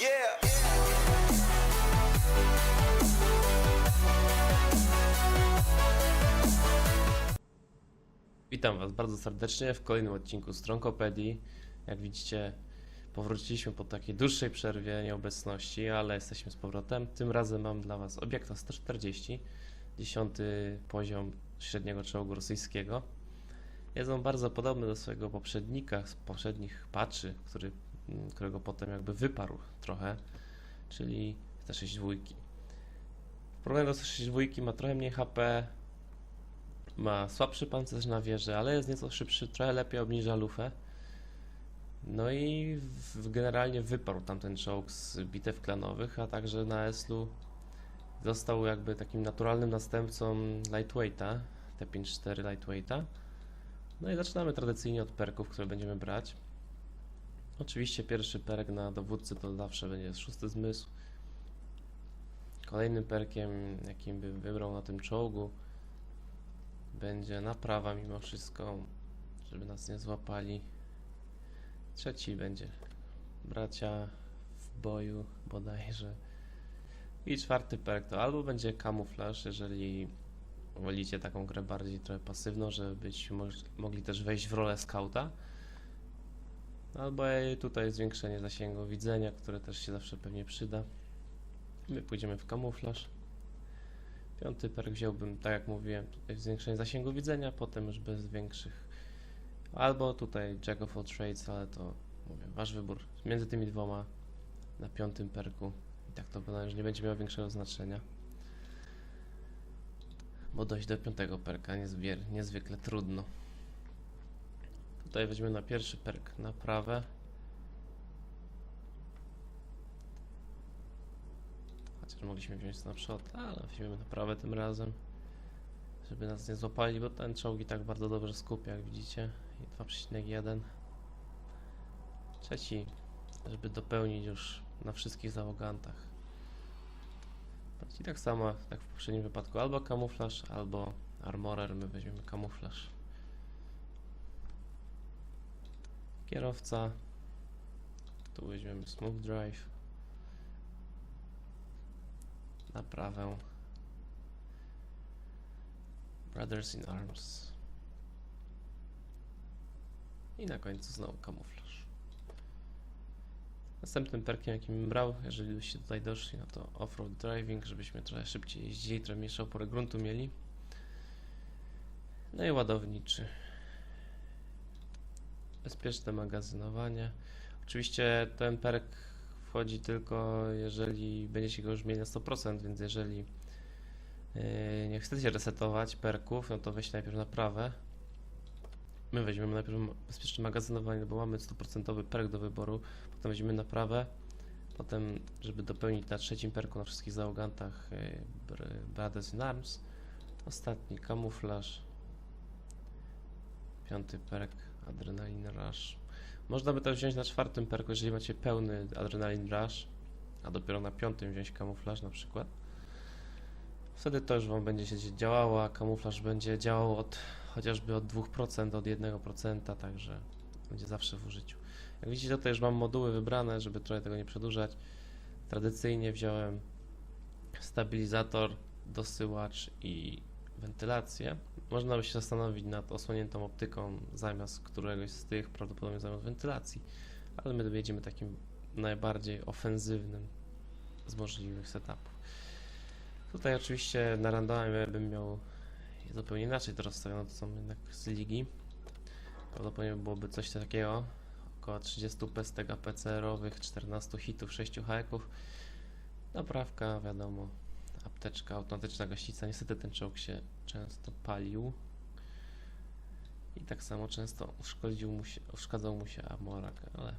Yeah. Witam Was bardzo serdecznie w kolejnym odcinku Stronkopedii. Jak widzicie, powróciliśmy po takiej dłuższej przerwie nieobecności, ale jesteśmy z powrotem. Tym razem mam dla Was obiekta 140, 10 poziom średniego czołgu rosyjskiego. Jest on bardzo podobny do swojego poprzednika z poprzednich patchy, który, którego potem jakby wyparł trochę, czyli 162. W porównaniu do 162 ma trochę mniej HP, ma słabszy pancerz na wieży, ale jest nieco szybszy, trochę lepiej obniża lufę. No i generalnie wyparł tamten czołg z bitew klanowych, a także na Eslu został jakby takim naturalnym następcą Lightweighta, T54 Lightweighta. No i zaczynamy tradycyjnie od perków, które będziemy brać. Oczywiście pierwszy perk na dowódcy to zawsze będzie szósty zmysł. Kolejnym perkiem, jakim bym wybrał na tym czołgu, będzie naprawa mimo wszystko, żeby nas nie złapali. Trzeci będzie bracia w boju bodajże. I czwarty perk to albo będzie kamuflaż, jeżeli wolicie taką grę bardziej trochę pasywną, żeby być mogli też wejść w rolę skauta. Albo tutaj zwiększenie zasięgu widzenia, które też się zawsze pewnie przyda. My pójdziemy w kamuflaż. Piąty perk wziąłbym, tak jak mówiłem, tutaj zwiększenie zasięgu widzenia, potem już bez większych. Albo tutaj Jack of all trades, ale to mówię, wasz wybór. Między tymi dwoma na piątym perku. I tak to że nie będzie miało większego znaczenia. Bo dojść do piątego perka niezwykle trudno. Tutaj weźmiemy na pierwszy perk naprawę. Chociaż mogliśmy wziąć przód, ale weźmiemy naprawę tym razem. Żeby nas nie złapali, bo ten czołg i tak bardzo dobrze skupia, jak widzicie. I 2,1. Trzeci, żeby dopełnić już na wszystkich załogantach. I tak samo, tak w poprzednim wypadku, albo kamuflaż, albo armorer. My weźmiemy kamuflaż. Kierowca. Tu weźmiemy smooth drive. Naprawę. Brothers in Arms. I na końcu znowu kamuflaż. Następnym perkiem, jakim brał, jeżeli byście tutaj doszli, no to off-road driving, żebyśmy trochę szybciej jeździli, trochę mniejszą porę gruntu mieli. No i ładowniczy. Bezpieczne magazynowanie. Oczywiście ten perk wchodzi tylko jeżeli będziecie go już mieli na 100%, więc jeżeli yy, nie chcecie resetować perków, no to weźcie najpierw naprawę. My weźmiemy najpierw bezpieczne magazynowanie, bo mamy 100% perk do wyboru, potem weźmiemy naprawę, potem, żeby dopełnić na trzecim perku na wszystkich załogantach yy, Br- Brothers in Arms, ostatni kamuflaż, piąty perk Adrenaline Rush. Można by to wziąć na czwartym perku, jeżeli macie pełny Adrenaline Rush, a dopiero na piątym wziąć kamuflaż na przykład. Wtedy to już Wam będzie się działało, a kamuflaż będzie działał od chociażby od 2%, od 1%, także będzie zawsze w użyciu. Jak widzicie, tutaj już mam moduły wybrane, żeby trochę tego nie przedłużać. Tradycyjnie wziąłem stabilizator, dosyłacz i wentylację. Można by się zastanowić nad osłoniętą optyką zamiast któregoś z tych, prawdopodobnie zamiast wentylacji, ale my jedziemy takim najbardziej ofensywnym z możliwych setupów. Tutaj oczywiście na randomie bym miał zupełnie inaczej to rozstawione, to są jednak z ligi. Prawdopodobnie byłoby coś takiego, około 30 PSTG PCR-owych, 14 hitów, 6 haeków. Naprawka, wiadomo, apteczka, automatyczna gaśnica. Niestety ten czołg się często palił. I tak samo często uszkodził mu się, uszkadzał mu się amorak, ale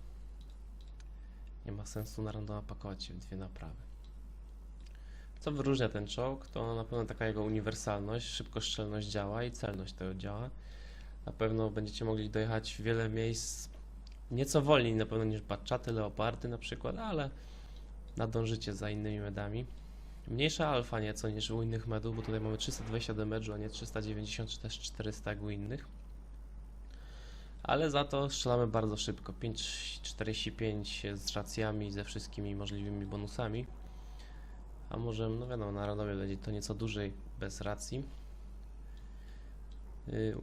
nie ma sensu na randoma pakować się w dwie naprawy. Co wyróżnia ten czołg, to na pewno taka jego uniwersalność, szybkostrzelność działa i celność tego działa. Na pewno będziecie mogli dojechać w wiele miejsc nieco wolniej na pewno niż batczaty, leopardy na przykład, ale nadążycie za innymi medami. Mniejsza alfa nieco niż u innych medów, bo tutaj mamy 320 damage'u, a nie 390 czy też 400 jak u innych. ale za to strzelamy bardzo szybko. 5.45 z racjami, ze wszystkimi możliwymi bonusami. A może, no wiadomo, na randomie będzie to nieco dłużej bez racji. Y,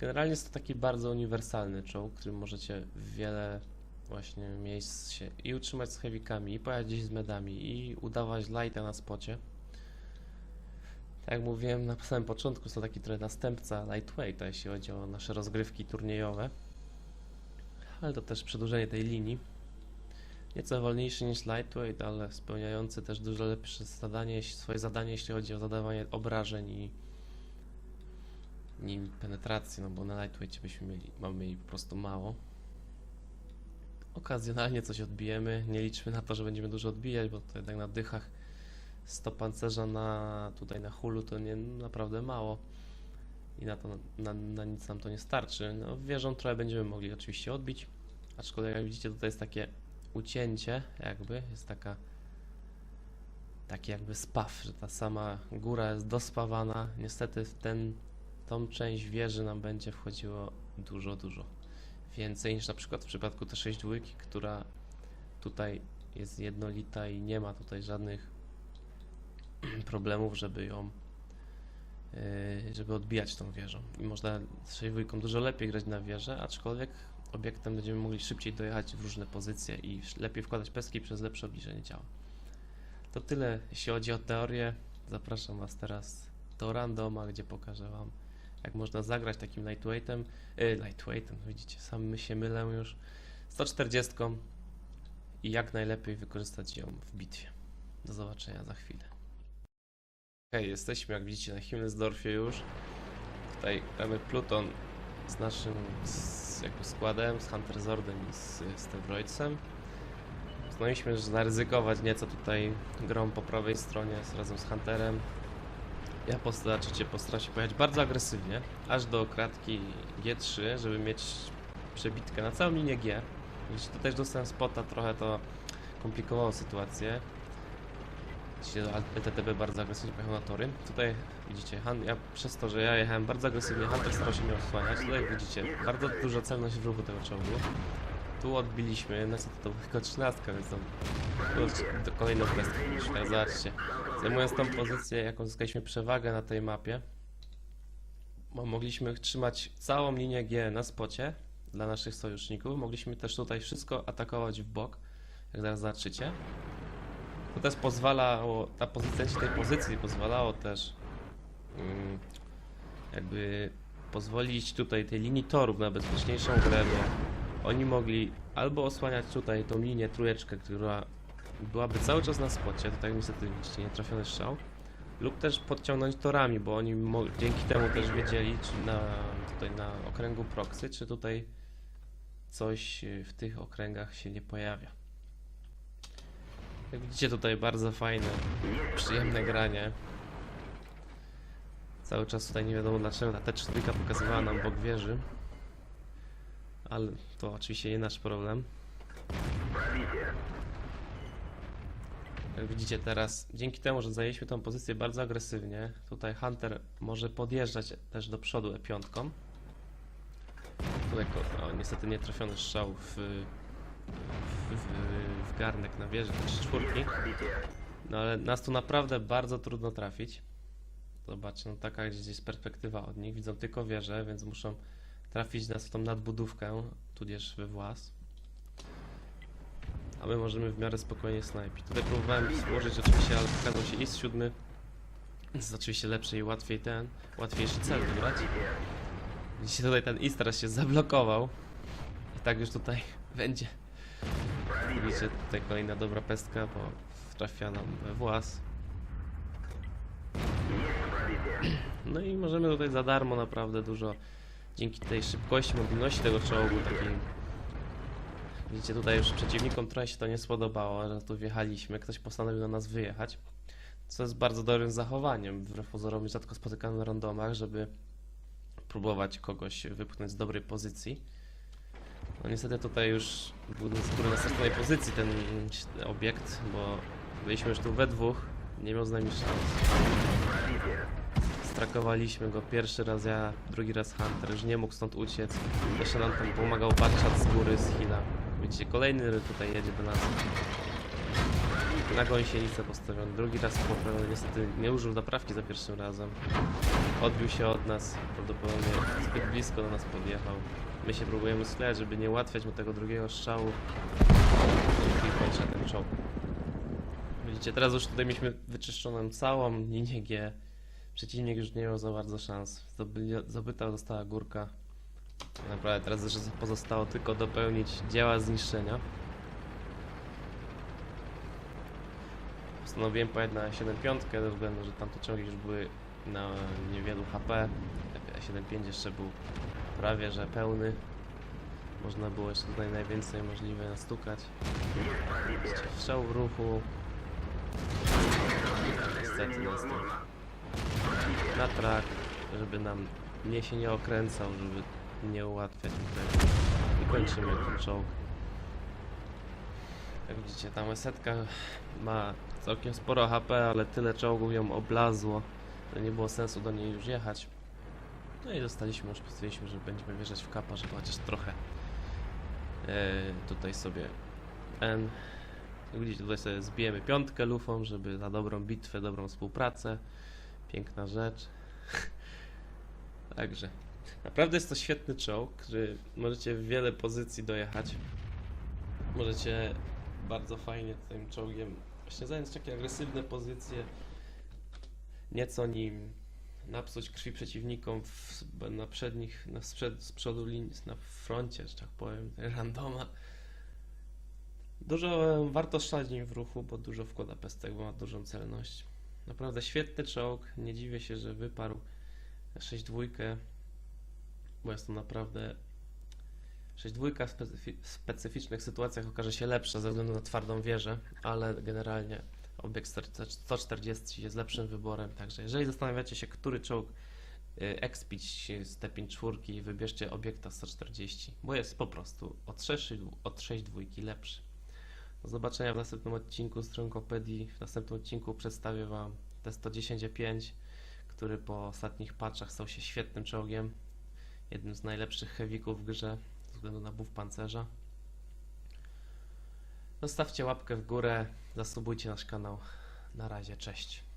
Generalnie jest to taki bardzo uniwersalny czołg, którym możecie wiele właśnie miejsc się i utrzymać z heavikami, i pojechać gdzieś z medami, i udawać lighta na spocie. Tak jak mówiłem na samym początku, jest to taki trochę następca lightweighta, jeśli chodzi o nasze rozgrywki turniejowe. Ale to też przedłużenie tej linii. Nieco wolniejszy niż lightweight, ale spełniający też dużo lepsze zadanie, swoje zadanie, jeśli chodzi o zadawanie obrażeń i nim penetracji, no bo na lightweightie byśmy mieli, mamy mieli po prostu mało. Okazjonalnie coś odbijemy, nie liczmy na to, że będziemy dużo odbijać, bo to jednak na dychach 100 pancerza na tutaj na hulu to nie naprawdę mało. I na to na, na nic nam to nie starczy. No wieżą trochę będziemy mogli oczywiście odbić, aczkolwiek jak widzicie tutaj jest takie ucięcie jakby, jest taka taki jakby spaw, że ta sama góra jest dospawana. Niestety w ten tą część wieży nam będzie wchodziło dużo, dużo więcej niż na przykład w przypadku T6 dwójki, która tutaj jest jednolita i nie ma tutaj żadnych problemów, żeby ją yy, żeby odbijać tą wieżą. I można z 6 dwójką dużo lepiej grać na wieżę, aczkolwiek obiektem będziemy mogli szybciej dojechać w różne pozycje i lepiej wkładać peski przez lepsze obniżenie ciała. To tyle, jeśli chodzi o teorię. Zapraszam Was teraz do randoma, gdzie pokażę Wam jak można zagrać takim lightweightem, yy, lightweightem, widzicie, sam się mylę już, 140 i jak najlepiej wykorzystać ją w bitwie. Do zobaczenia za chwilę. Okej, jesteśmy jak widzicie na Himmelsdorfie już. Tutaj gramy Pluton z naszym z, jakby składem, z Hunter Zordem i z Stevroidsem. Uznaliśmy, że zaryzykować nieco tutaj grą po prawej stronie z, razem z Hunterem. Ja postaram postaram się pojechać bardzo agresywnie, aż do kratki G3, żeby mieć przebitkę na całą linię G. Jeśli tu też dostałem spota, trochę to komplikowało sytuację. Jeśli LTTB bardzo agresywnie pojechał na tory. Tutaj widzicie, Han, ja, przez to, że ja jechałem bardzo agresywnie, Hunter starał się mnie. Tutaj widzicie, bardzo duża celność w ruchu tego czołgu. Tu odbiliśmy, niestety to tylko 13, więc to, to kolejną kwestię. Zobaczcie, Zajmując tą pozycję, jaką zyskaliśmy przewagę na tej mapie, mogliśmy trzymać całą linię G na spocie dla naszych sojuszników. Mogliśmy też tutaj wszystko atakować w bok, jak zaraz zobaczycie. To też pozwalało, ta pozycja tej pozycji pozwalało też mm, jakby pozwolić tutaj tej linii torów na bezpieczniejszą grę, bo oni mogli albo osłaniać tutaj tą linię trójeczkę, która byłaby cały czas na spocie, to tak niestety widzicie, nie trafiony strzał, lub też podciągnąć torami, bo oni dzięki temu też wiedzieli, czy na, tutaj na okręgu proxy, czy tutaj coś y, w tych okręgach się nie pojawia. Jak widzicie tutaj bardzo fajne, przyjemne granie. Cały czas tutaj nie wiadomo dlaczego ta T4 pokazywała nam bok wieży. Ale to oczywiście nie nasz problem. Jak widzicie teraz, dzięki temu, że zajęliśmy tą pozycję bardzo agresywnie, tutaj Hunter może podjeżdżać też do przodu E5. Tutaj o, niestety nie trafiony strzał w, w, w, w garnek na wieży, te trzy czwórki. No ale nas tu naprawdę bardzo trudno trafić. Zobaczcie, no taka gdzieś jest perspektywa od nich. Widzą tylko wieżę, więc muszą trafić nas w tą nadbudówkę, tudzież we włas. A my możemy w miarę spokojnie snajpić. Tutaj próbowałem złożyć oczywiście, ale pokazał się ist siódmy. Jest oczywiście lepszy i łatwiej ten, łatwiejszy cel wybrać. Widzicie tutaj ten ist teraz się zablokował. I tak już tutaj będzie. Widzicie tutaj kolejna dobra pestka, bo trafia nam we włas. No i możemy tutaj za darmo naprawdę dużo dzięki tej szybkości, mobilności tego czołgu, takiej Widzicie, tutaj już przeciwnikom trochę się to nie spodobało, że tu wjechaliśmy, ktoś postanowił na nas wyjechać. Co jest bardzo dobrym zachowaniem, wbrew pozorom rzadko spotykamy na randomach, żeby próbować kogoś wypchnąć z dobrej pozycji. No niestety tutaj już był z góry na startowej pozycji ten obiekt, bo byliśmy już tu we dwóch, nie miał z nami szans. Trakowaliśmy go pierwszy raz ja, drugi raz Hunter, już nie mógł stąd uciec. Jeszcze nam tam pomagał Barczat z góry, z Hila. Widzicie, kolejny tutaj jedzie do nas. Na gąsienicę postawiony, drugi raz poprawiony, niestety nie użył naprawki za pierwszym razem. Odbił się od nas, prawdopodobnie zbyt blisko do nas podjechał. My się próbujemy sklejać, żeby nie ułatwiać mu tego drugiego strzału. I kończę ten czołg. Widzicie, teraz już tutaj mieliśmy wyczyszczoną całą linię G. Przeciwnik już nie miał za bardzo szans. Zdobyli- Zdobyta została górka. Naprawdę teraz już pozostało tylko dopełnić dzieła zniszczenia. Postanowiłem pojechać na 7.5 ze względu, że tamte czołgi już były na niewielu HP. A 7.5 jeszcze był prawie że pełny. Można było jeszcze tutaj najwięcej możliwe nastukać. Widzicie, Strzał w ruchu. Niestety nastąpił na trak, żeby nam mnie się nie okręcał, żeby nie ułatwiać tutaj. I kończymy ten czołg. Jak widzicie, ta setka ma całkiem sporo HP, ale tyle czołgów ją oblazło, że nie było sensu do niej już jechać. No i zostaliśmy, już postawiliśmy, że będziemy wjeżdżać w kapa, żeby chociaż trochę e, tutaj sobie N. Jak widzicie, tutaj sobie zbijemy piątkę lufą, żeby za dobrą bitwę, dobrą współpracę. Piękna rzecz. Także. Naprawdę jest to świetny czołg, że możecie w wiele pozycji dojechać. Możecie bardzo fajnie tym czołgiem właśnie zająć takie agresywne pozycje. Nieco nim napsuć krwi przeciwnikom w, na przednich, na sprzed, z przodu linii, na froncie, że tak powiem, randoma. Dużo warto strzelać nim w ruchu, bo dużo wkłada pestek, bo ma dużą celność. Naprawdę świetny czołg. Nie dziwię się, że wyparł 6-2, bo jest to naprawdę 6-2 w specyfi- specyficznych sytuacjach okaże się lepsza ze względu na twardą wieżę, ale generalnie obiekt 140 jest lepszym wyborem. Także jeżeli zastanawiacie się, który czołg y, expić z T5 czwórki, wybierzcie obiekta 140, bo jest po prostu od 6 od 6-2 lepszy. Do zobaczenia w następnym odcinku z Tronkopedii. W następnym odcinku przedstawię Wam T110E5, który po ostatnich patchach stał się świetnym czołgiem. Jednym z najlepszych heavyków w grze, ze względu na buff pancerza. Zostawcie łapkę w górę, zasubujcie nasz kanał. Na razie, cześć.